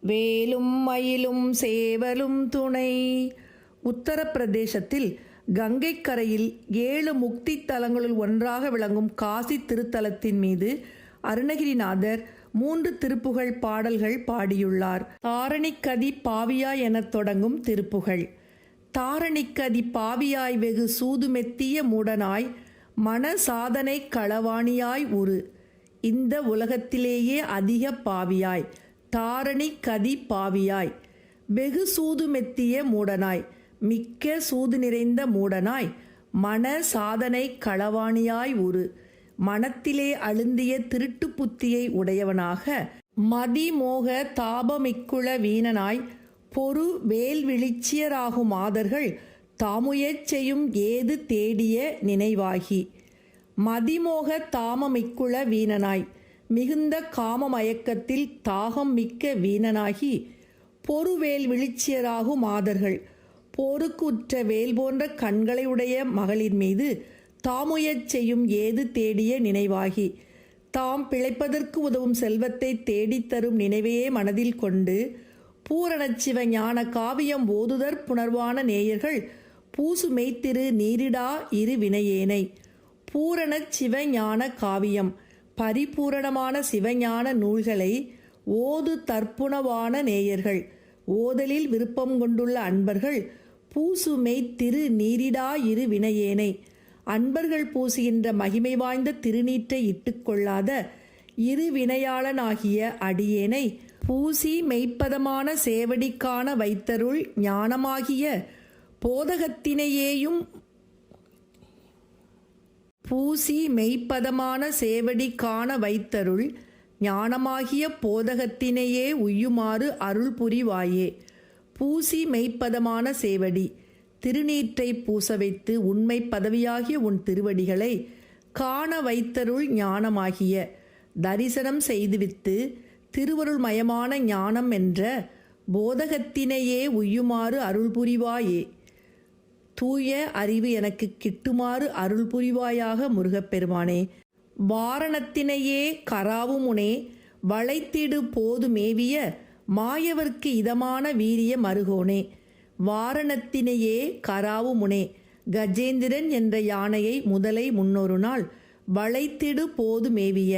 வேலும் மயிலும் சேவலும் துணை. உத்தரப்பிரதேசத்தில் கங்கைக்கரையில் ஏழு முக்தி தலங்களுள் ஒன்றாக விளங்கும் காசி திருத்தலத்தின் மீது அருணகிரிநாதர் மூன்று திருப்புகழ் பாடல்கள் பாடியுள்ளார். தாரணிக்கதி பாவியாய் எனத் தொடங்கும் திருப்புகழ். தாரணிக்கதி பாவியாய் வெகு சூதுமெத்திய மூடனாய் மன சாதனை களவாணியாய் உரு. இந்த உலகத்திலேயே அதிக பாவியாய். தாரணி கதி பாவியாய். வெகு சூது மெத்திய மூடனாய். மிக்க சூது நிறைந்த மூடனாய். மன சாதனை களவாணியாய் உரு. மனத்திலே அழுந்திய திருட்டு புத்தியை உடையவனாக. மதிமோக தாபமிக்குள வீணனாய். பொறு வேல் விழிச்சியராகும் ஆதர்கள் தாமுயச் செய்யும் ஏது தேடிய நினைவாகி. மதிமோக தாமமிக்குள வீணனாய். மிகுந்த காம மயக்கத்தில் தாகம் மிக்க வீணனாகி பொறுவேல் விழிச்சியராகும் மாதர்கள். போருக்குற்ற வேல் போன்ற கண்களை உடைய மகளிர் மீது தாமுயச் செய்யும் ஏது தேடிய நினைவாகி. தாம் பிழைப்பதற்கு உதவும் செல்வத்தை தேடித்தரும் நினைவையே மனதில் கொண்டு பூரணச்சிவ ஞான காவியம் ஓதுதற் புணர்வான நேயர்கள் பூசு மெய்த்திரு நீரிடா இரு வினையேனை. பூரண சிவஞான காவியம். பரிபூரணமான சிவஞான நூல்களை ஓது தற்புணவான நேயர்கள் ஓதலில் விருப்பம் கொண்டுள்ள அன்பர்கள் பூசுமை திரு நீரிடா இரு வினையேனை. அன்பர்கள் பூசுகின்ற மகிமை வாய்ந்த திருநீற்றை இட்டுக்கொள்ளாத இரு வினையாளனாகிய அடியேனை பூசி மெய்ப்பதமான சேவடிக்கான வைத்தருள் ஞானமாகிய போதகத்தினையேயும் பூசி மெய்ப்பதமான சேவடி காண வைத்தருள் ஞானமாகிய போதகத்தினையே உய்யுமாறு அருள் புரிவாயே பூசி மெய்ப்பதமான சேவடி திருநீற்றை பூச வைத்து உண்மை பதவியாகிய உன் திருவடிகளை காண வைத்தருள் ஞானமாகிய தரிசனம் செய்துவித்து திருவருள் மயமான ஞானம் என்ற போதகத்தினையே உய்யுமாறு அருள் புரிவாயே தூய அறிவு எனக்கு கிட்டுமாறு அருள் புரிவாயாக முருகப்பெருமானே. வாரணத்தினையே கராவுமுனே வளைத்திடு போது மேவிய மாயவர்க்கு இதமான வீரிய மருகோனே. வாரணத்தினையே கராவுமுனே கஜேந்திரன் என்ற யானையை முதலை முன்னொரு நாள் வளைத்திடு போது மேவிய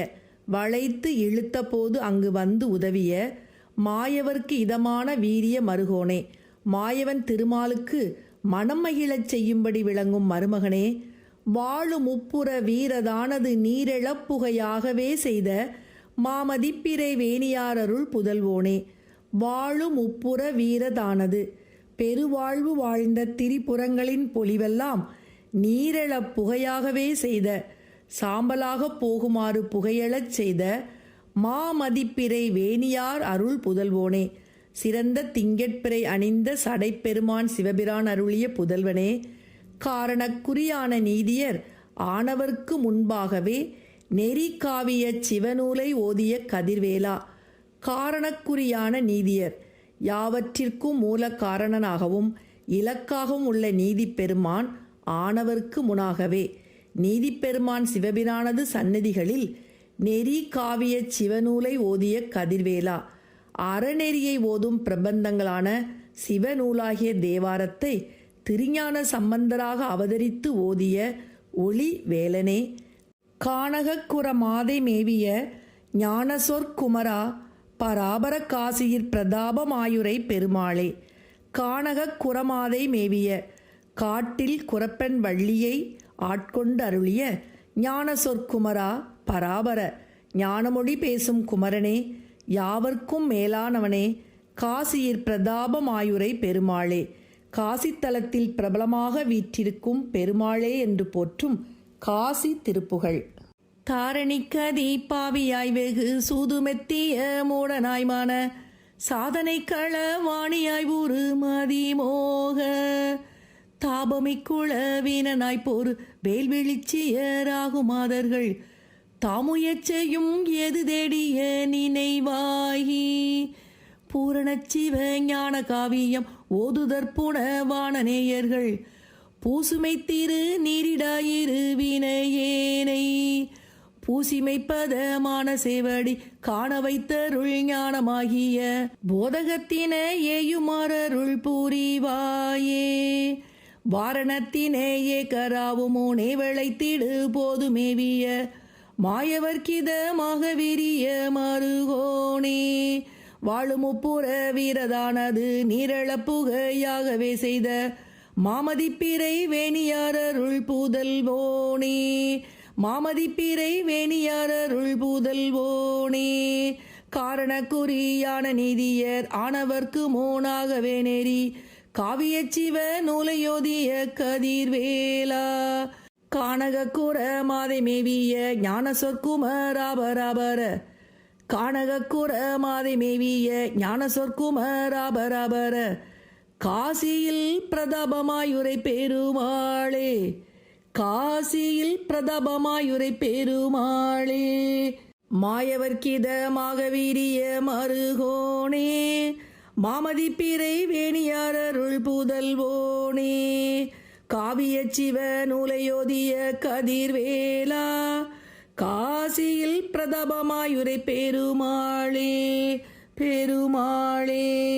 வளைத்து இழுத்த போது அங்கு வந்து உதவிய மாயவர்க்கு இதமான வீரிய மருகோனே. மாயவன் திருமாலுக்கு மனம் மகிழச் செய்யும்படி விளங்கும் மருமகனே வாழும் உப்புற வீரதானது நீரிழப்புகையாகவே செய்த மாமதிப்பிரை வேணியாரருள் புதல்வோனே வாழும் உப்புற வீரதானது. பெருவாழ்வு வாழ்ந்த திரிபுறங்களின் பொலிவெல்லாம் நீரெழப் புகையாகவே செய்த சாம்பலாக போகுமாறு புகையெழச் செய்த மாமதிப்பிரை வேணியார் அருள் புதல்வோனே சிறந்த திங்கட்பிறை அணிந்த சடைப்பெருமான் சிவபிரான் அருளிய புதல்வனே காரணக்குறியான நீதியர் ஆனவர்க்கு முன்பாகவே நெறி காவிய சிவநூலை ஓதிய கதிர்வேலா காரணக்குறியான நீதியர். யாவற்றிற்கும் மூல காரணனாகவும் இலக்காகவும் உள்ள நீதி பெருமான் ஆனவர்க்கு முனாகவே. நீதிப்பெருமான் சிவபிரானது சந்நிதிகளில் நெறி காவிய சிவநூலை ஓதிய கதிர்வேலா அறநெறியை ஓதும் பிரபந்தங்களான சிவநூலாகிய தேவாரத்தை திருஞான சம்பந்தராக அவதரித்து ஓதிய ஒளி வேலனே கானகக்குற மாதை மேவிய ஞானசொற்குமரா பராபர காசியிற் பிரதாபமாயுரை பெருமாளே கானகக் குரமாதை மேவிய காட்டில் குரப்பெண் வள்ளியை ஆட்கொண்டு அருளிய ஞான சொற்குமரா பராபர ஞானமொழி பேசும் குமரனே யாவர்க்கும் மேலானவனே காசியிற் பிரதாபமாயுரை பெருமாளே காசித்தலத்தில் பிரபலமாக வீற்றிருக்கும் பெருமாளே என்று போற்றும் காசி திருப்புகழ். தாரணிக்க தீபாவியாய் வெகு சூதுமெத்திய மூடனாய்மான சாதனை கள வாணியாய் ஊரு மதிமோக தாபமிக்குள வீணனாய் போரு வேல்வெளிச்சியராகுமாதர்கள் தாமுயச் செய்யும் எது தேடிய நினைவாகி? பூரணச்சிவ ஞான காவியம் ஓதுதற்புணவான நேயர்கள் பூசுமை திரு நீரிடாயிரு வினையேனை. பூசிமைப்பதமான சேவடி காண வைத்தருள் ஞானமாகிய போதகத்தின ஏயுமாறருள் பூரிவாயே. வாரணத்தினேயே கராவுமோ விளைத்திடு போதுமேவிய மாயவர்க்கிதமாக விரிய வாழும் புற வீரதானது நீரளப்புகையாகவே செய்த மாமதிப்பிறை வேணியாரருள் பூதல்வோனே மாமதிப்பிறை வேணியாரருள் பூதல்வோனே காரணக்குறியான நீதியர் ஆனவர்க்கு மோனாகவே நெறி காவியச்சிவ நூலையோதிய கதிர்வேலா. கானகக்குற மாதை மேவிய ஞான சொற்குமராபராபர கானகக்குற மாதை மேவிய ஞான சொற்குமராபராபர காசியில் பிரதாபமாயுரை பெருமாளே. காசியில் பிரதாபமாயுரை பெருமாளே. மாயவர்க்கிதமாக வீரிய மருகோனே மாமதிப்பிறை வேணியாரருள் புதல்வோனே. காவிய சிவ நூலையோதிய கதிர்வேலா காசியில் பிரதபமாயுரை பெருமாளே பெருமாளே.